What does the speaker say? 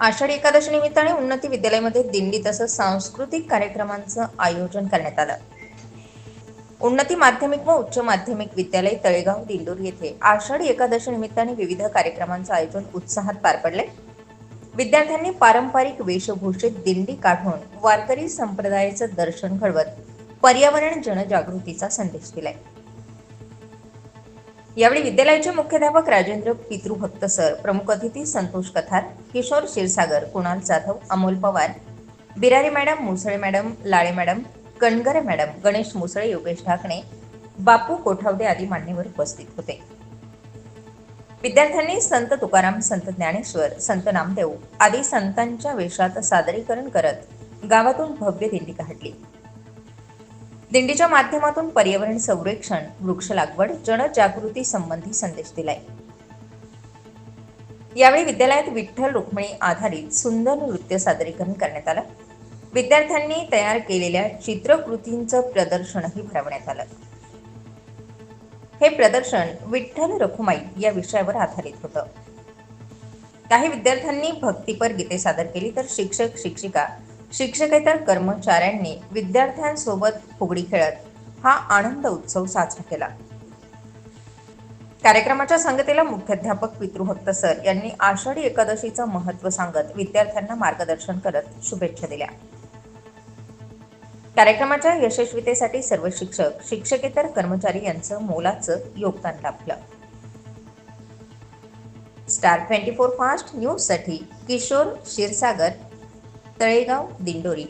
आषाढी एकादशी निमित्ताने उन्नती विद्यालयामध्ये दिंडी तसंच सांस्कृतिक कार्यक्रमांचं आयोजन करण्यात आलं. उन्नती माध्यमिक व उच्च माध्यमिक विद्यालय तळेगाव दिंडोर येथे आषाढी एकादशी निमित्ताने विविध कार्यक्रमांचं आयोजन उत्साहात पार पडले. विद्यार्थ्यांनी पारंपरिक वेशभूषेत दिंडी काढून वारकरी संप्रदायाचं दर्शन घडवत पर्यावरण जनजागृतीचा संदेश दिलाय. यावेळी विद्यालयाचे मुख्याध्यापक राजेंद्र पितृभक्त सर प्रमुख अतिथी Santosh Kathar Kishor Kshirsagar Kunal Jadhav Amol Pawar Birari madam Musale madam Lale madam Kangare madam Ganesh Musale Yogesh Dhakane Bapu Kothawade आदी मान्यवर उपस्थित होते. विद्यार्थ्यांनी संत तुकाराम संत ज्ञानेश्वर संत नामदेव आदी संतांच्या वेशात सादरीकरण करत गावातून भव्य दिंडी काढली. दिंडीच्या माध्यमातून पर्यावरण संरक्षण वृक्ष लागवड जनजागृती संबंधी संदेश दिलाय. यावेळी विद्यालयात विठ्ठल रुक्मिणी आधारित सुंदर नृत्य सादरीकरण करण्यात आलं. विद्यार्थ्यांनी तयार केलेल्या चित्रकृतींचं प्रदर्शनही भरवण्यात आलं. हे प्रदर्शन विठ्ठल रखुमाई या विषयावर आधारित होतं. काही विद्यार्थ्यांनी भक्तीपर गीते सादर केली तर शिक्षक शिक्षिका शिक्षकेतर कर्मचाऱ्यांनी विद्यार्थ्यांसोबत फुगडी खेळत हा आनंद उत्सव साजरा केला. कार्यक्रमाच्या संगतीला मुख्याध्यापक पितृभक्त सर यांनी आषाढी एकादशीचं महत्त्व सांगत विद्यार्थ्यांना मार्गदर्शन करत शुभेच्छा दिल्या. कार्यक्रमाच्या यशस्वीतेसाठी सर्व शिक्षक शिक्षकेतर कर्मचारी यांचं मोलाचं योगदान लाभलं. स्टार ट्वेंटी फोर फास्ट न्यूजसाठी किशोर क्षीरसागर तळेगाव दिंडोरी